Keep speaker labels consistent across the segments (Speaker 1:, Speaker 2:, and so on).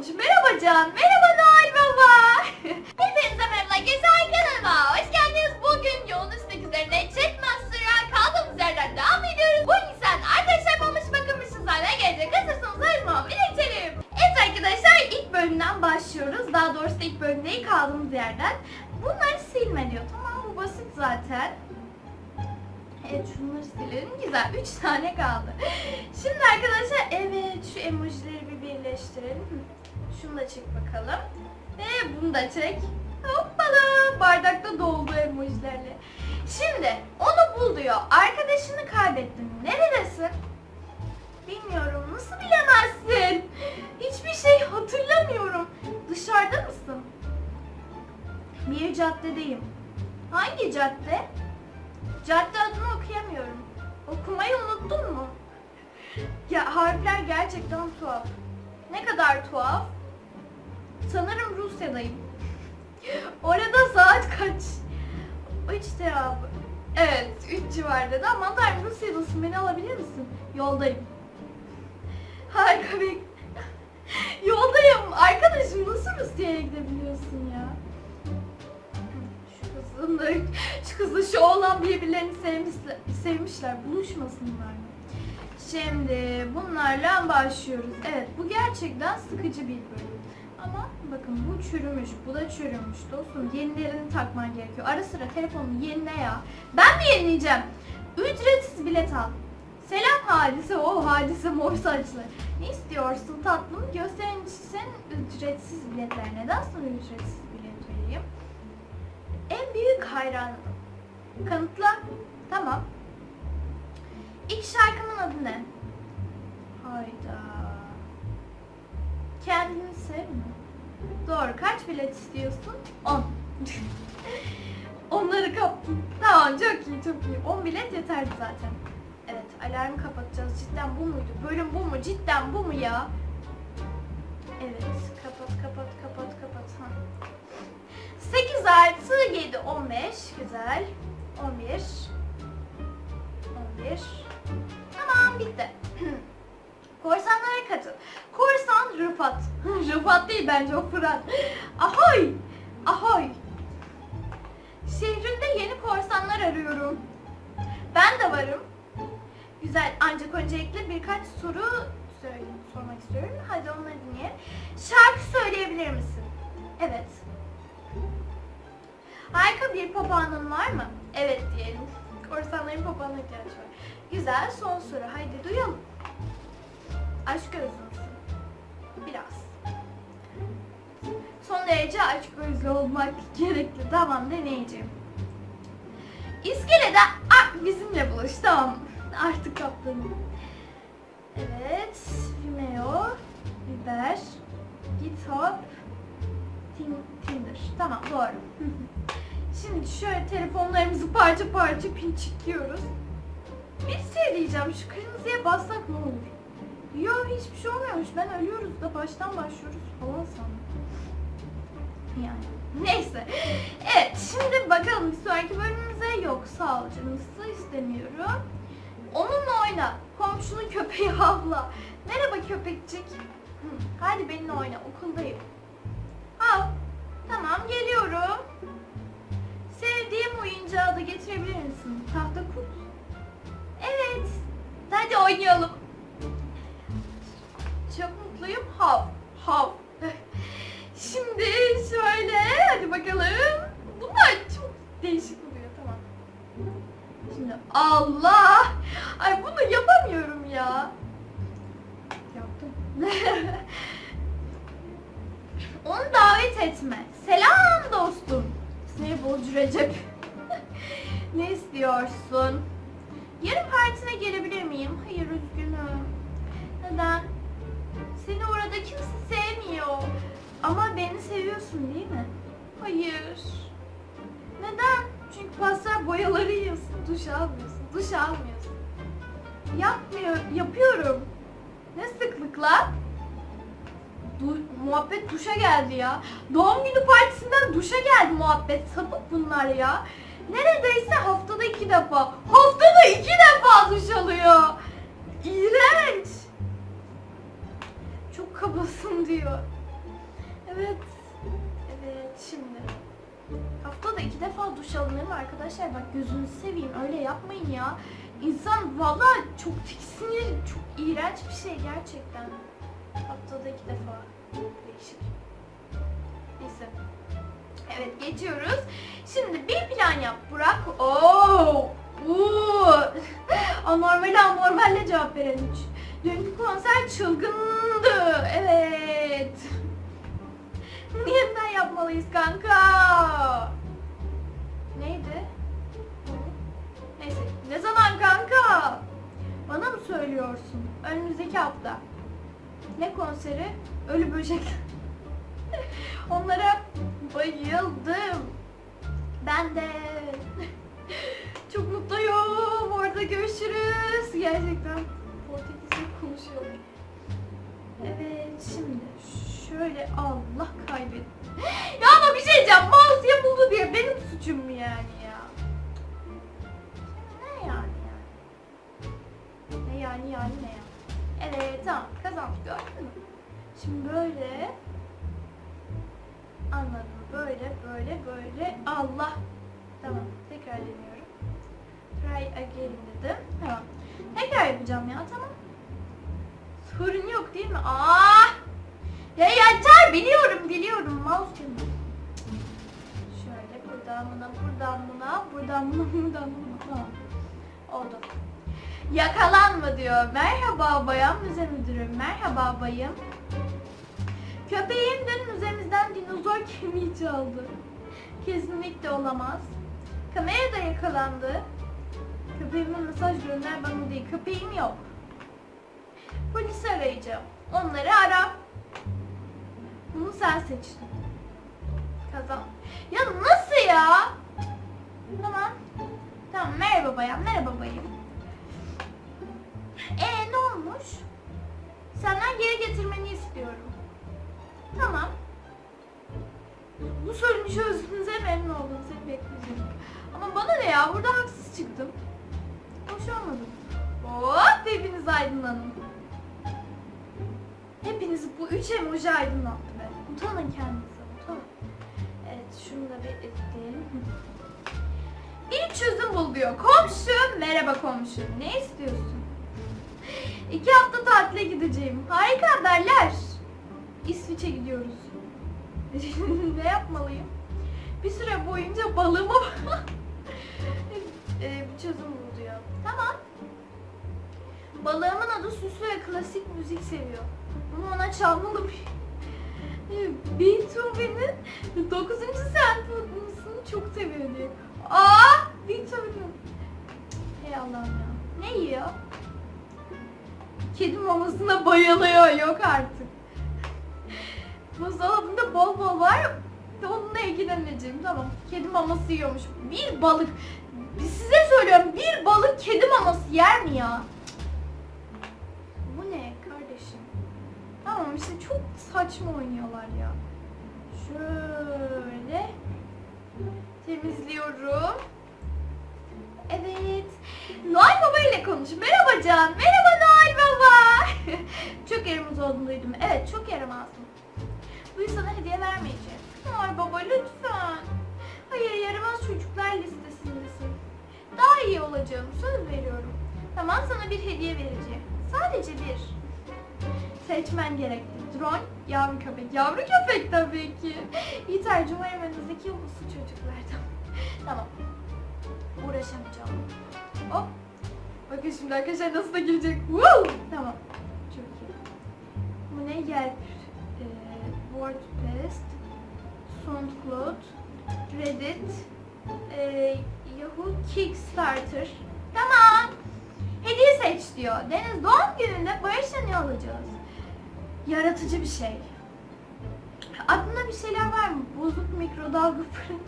Speaker 1: olmuş. Merhaba Can. Merhaba Noel Baba. Hepinize merhaba. Güzel kanalıma hoş geldiniz. Bugün yoğun istek üzerine Chat Master'a kaldığımız yerden devam ediyoruz. Bu insan arkadaşlar yapmamış bakılmışız hala gelecek. Hazırsanız zaman biriktirelim. Evet arkadaşlar ilk bölümden başlıyoruz. Daha doğrusu ilk bölüm kaldığımız yerden. Bunları silme diyor. Tamam bu basit zaten. Evet şunları silelim. Güzel. 3 tane kaldı. Şimdi arkadaşlar evet şu emojileri bir birleştirelim. Şunu da çek bakalım. Ve bunu da çek. Hoppala. Bardakta doldu emojilerle. Şimdi onu bul diyor. Arkadaşını kaybettin. Neredesin? Bilmiyorum. Nasıl bilemezsin? Hiçbir şey hatırlamıyorum. Dışarıda mısın? Bir caddedeyim. Hangi cadde? Cadde adını okuyamıyorum. Okumayı unuttun mu? Ya harfler gerçekten tuhaf. Ne kadar tuhaf? Sanırım Rusya'dayım. Orada saat kaç? Üç cevabı. Evet, üç civar dedi ama tanrım Rusya'dasın beni alabilir misin? Yoldayım. Harika bir... Yoldayım. Arkadaşım nasıl Rusya'ya gidebiliyorsun ya? Şu kızın da, şu kızla şu oğlan birbirlerini sevmişler, sevmişler. Buluşmasınlar mı? Şimdi bunlarla başlıyoruz. Evet bu gerçekten sıkıcı bir bölüm. Ama bakın bu çürümüş, bu da çürümüş dostum. Yenilerini takman gerekiyor. Ara sıra telefonunu yenile ya. Ben mi yenileyeceğim? Ücretsiz bilet al. Selam hadise, o hadise mor saçlı. Ne istiyorsun tatlım? Gösterin için ücretsiz biletler. Neden sana ücretsiz bilet vereyim? En büyük hayranım. Kanıtla. Tamam. İlk şarkımın adı ne? Hayda. Kendini sevme. Doğru. Kaç bilet istiyorsun? 10. Onları kaptım. Tamam çok iyi çok iyi. 10 bilet yeterdi zaten. Evet alarmı kapatacağız. Cidden bu muydu? Bölüm bu mu? Cidden bu mu ya? Evet. Kapat kapat kapat kapat. Ha. 8 artı 7 15. Güzel. 11. 11. Tamam bitti. Korsanlara katıl. Korsan Rıfat. Rıfat değil bence o Fırat. Ahoy! Ahoy! Şehrinde yeni korsanlar arıyorum. Ben de varım. Güzel ancak öncelikle birkaç soru söyle, sormak istiyorum. Hadi onları dinleyelim. Şarkı söyleyebilir misin? Evet. Harika bir papağanın var mı? Evet diyelim. Korsanların papağana ihtiyaç var. Güzel son soru. Haydi duyalım. Aşk gözlü müsün? Biraz. Son derece aşk gözlü olmak gerekli. Tamam deneyeceğim. İskelede ah, bizimle buluş. Tamam. Artık kaptanım. Evet. Vimeo. Biber. GitHub. Tin- Tinder. Tamam doğru. Şimdi şöyle telefonlarımızı parça parça pinçikliyoruz. Bir şey diyeceğim. Şu kırmızıya bassak ne olur? Yok hiçbir şey olmuyormuş. Ben ölüyoruz da baştan başlıyoruz falan sandım. Yani. Neyse. Evet şimdi bakalım bir sonraki bölümümüze yok canım istemiyorum. Onunla oyna. Komşunun köpeği havla. Merhaba köpekçik. Hadi benimle oyna okuldayım. Al. Tamam geliyorum. Sevdiğim oyuncağı da getirebilir misin? Tahta kurt. Evet. Hadi oynayalım. Mutluyum. Hav. Hav. Şimdi şöyle hadi bakalım. Bunlar çok değişik oluyor tamam. Şimdi Allah. Ay bunu yapamıyorum ya. Yaptım. Onu davet etme. Selam dostum. Sinir bozucu Recep. ne istiyorsun? Yarın partine gelebilir miyim? Hayır üzgünüm. Neden? Seni orada kimse sevmiyor. Ama beni seviyorsun değil mi? Hayır. Neden? Çünkü pastel boyaları yiyorsun, duş almıyorsun. Duş almıyorsun. Yapmıyor, yapıyorum. Ne sıklıkla? Du- muhabbet duşa geldi ya. Doğum günü partisinden duşa geldi muhabbet. Sapık bunlar ya. Neredeyse haftada iki defa. Haftada iki defa duş alıyor. İğrenç kabasın diyor. Evet. Evet şimdi. Haftada iki defa duş alınır arkadaşlar? Bak gözünü seveyim öyle yapmayın ya. İnsan valla çok tiksinir. Çok iğrenç bir şey gerçekten. Haftada iki defa. Değişik. Neyse. Evet geçiyoruz. Şimdi bir plan yap Burak. Oo! Oo! anormal anormalle cevap veren 3. Dün konser çılgındı. Evet. Bunu yeniden yapmalıyız kanka. Neydi? Neyse. Ne zaman kanka? Bana mı söylüyorsun? Önümüzdeki hafta. Ne konseri? Ölü böcek. Onlara bayıldım. Ben de. Çok mutluyum. Orada görüşürüz. Gerçekten. Konuşuyorum. Evet şimdi şöyle Allah kaybet. Ya ama bir şey diyeceğim. Mouse yapıldı diye benim suçum mu yani ya? Ne yani yani? Ne yani yani ne ya? Evet tamam kazandık gördün mü? Şimdi böyle Anladım. Böyle, böyle, böyle. Allah. Tamam. Tekrar deniyorum. Try again dedim. Tamam. Tekrar yapacağım ya. Tamam. Sorun yok değil mi? Aa! Ya yeter. Biliyorum, biliyorum. Mouse değil Şöyle buradan buna, buradan buna, buradan buna, buradan buna. Oldu. Yakalanma diyor. Merhaba bayan müze müdürü. Merhaba bayım. Köpeğim dün müzemizden dinozor kemiği çaldı. Kesinlikle olamaz. Kamerada yakalandı. Köpeğime mesaj gönder bana değil. Köpeğim yok. Polisi arayacağım. Onları ara. Bunu sen seçtin. Kazan. Ya nasıl ya? Tamam. Tamam merhaba bayan. Merhaba bayım. Ee ne olmuş? Senden geri getirmeni istiyorum. Tamam. Bu sorunu çözdüğünüze memnun oldum. Seni bekleyeceğim. Ama bana ne ya? Burada haksız çıktım. Hoş olmadım. Hop! Hepiniz aydınlanın. Hepiniz bu üç emoji aydınlattı be. Utanın kendinize. Utanın. Evet şunu da bir ekleyelim. Bir çözüm bul diyor. Komşu, merhaba komşu. Ne istiyorsun? İki hafta tatile gideceğim. Harika haberler. İsviçre gidiyoruz. ne yapmalıyım? Bir süre boyunca balığıma ee, bir çözüm bul diyor. Tamam. Balığımın adı süslü ve klasik müzik seviyor. Bunu ona çalmalı bir... Ee, Beethoven'in 9. senfonisini çok seviyor diyor. Aa! Beethoven'ın. Hey Allah'ım ya. Ne yiyor? Kedi mamasına bayılıyor. Yok artık. Buzdolabında bol bol var. Onunla ilgileneceğim. Tamam. Kedi maması yiyormuş. Bir balık. Size söylüyorum. Bir balık kedi maması yer mi ya? Tamam işte çok saçma oynuyorlar ya. Şöyle temizliyorum. Evet. Noel Baba ile konuş. Merhaba Can. Merhaba Noel Baba. çok yaramaz olduğunu duydum. Evet çok yaramazdım. Bu sana hediye vermeyeceğim. Noel Baba lütfen. Hayır yaramaz çocuklar listesindesin. Daha iyi olacağım. Söz veriyorum. Tamam sana bir hediye vereceğim. Sadece bir. Seçmen gerekli. Drone, yavru köpek. Yavru köpek tabii ki. İyi tercüme emeğinizdeki uluslu çocuklardan. tamam. Uğraşamayacağım. Hop. Bakın şimdi arkadaşlar nasıl da girecek. Woo! Tamam. Çok iyi. Bu ne? Yelp. Ee, WordPress. SoundCloud. Reddit. ee, Yahoo Kickstarter. Tamam. Hediye seç diyor. Deniz doğum gününde Barış'la ne alacağız? Yaratıcı bir şey. Aklında bir şeyler var mı? Bozuk mikrodalga fırın,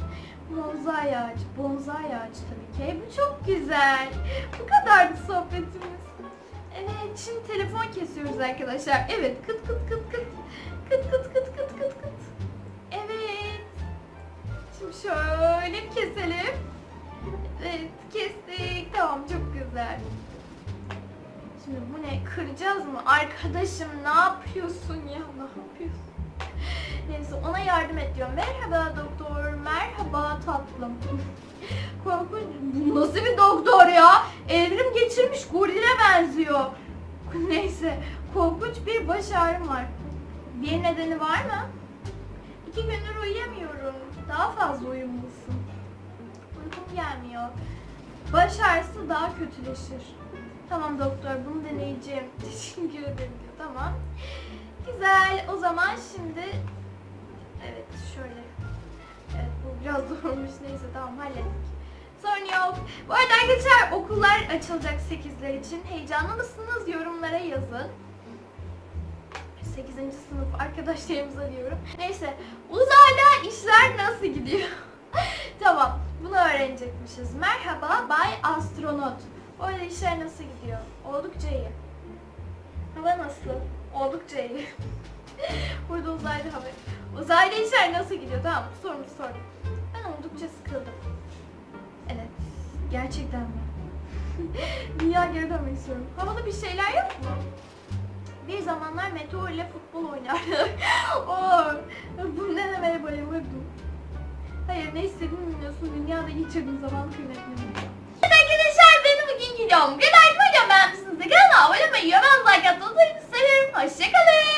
Speaker 1: bonsai ağaç. Bonsai ağaç tabii ki. Bu çok güzel. Bu kadardı sohbetimiz. Evet, şimdi telefon kesiyoruz arkadaşlar. Evet, kıt kıt. Kıt kıt kıt kıt kıt Kıracağız mı? Arkadaşım ne yapıyorsun ya? Ne yapıyorsun? Neyse yardım et diyor. Merhaba doktor, merhaba tatlım. Korkunç, bu nasıl bir doktor ya? Evrim geçirmiş gorile benziyor. Neyse, korkunç bir baş ağrım var. Bir nedeni var mı? İki gündür uyuyamıyorum. Daha fazla uyumalısın. Uykum gelmiyor. Baş ağrısı daha kötüleşir. Tamam doktor bunu deneyeceğim. Teşekkür ederim diyor. Tamam. Güzel. O zaman şimdi evet şöyle. Evet bu biraz zormuş. Neyse tamam hallettik. Sorun yok. Bu arada arkadaşlar okullar açılacak 8'ler için. Heyecanlı mısınız? Yorumlara yazın. 8. sınıf arkadaşlarımıza diyorum. Neyse uzayda işler nasıl gidiyor? tamam bunu öğrenecekmişiz. Merhaba Bay Astronot. Orada işler nasıl gidiyor? Oldukça iyi. Hava nasıl? Oldukça iyi. Burada uzayda hava. Uzayda işler nasıl gidiyor? Tamam sorumu sordum. Ben oldukça sıkıldım. Evet. Gerçekten mi? Dünya geri dönmek istiyorum. Havada bir şeyler yok mu? Bir zamanlar Meteor ile futbol oynardık. Oo, bu ne demeye bayılırdım. Hayır ne istediğini bilmiyorsun. Dünyada geçirdiğin zaman kıymetini biliyorum. Evet arkadaşlar benim bugün videom. Bu kadar. Videomu beğenmişsiniz. Kanala abone olmayı, yorum like atmayı unutmayın. Seviyorum. Hoşçakalın.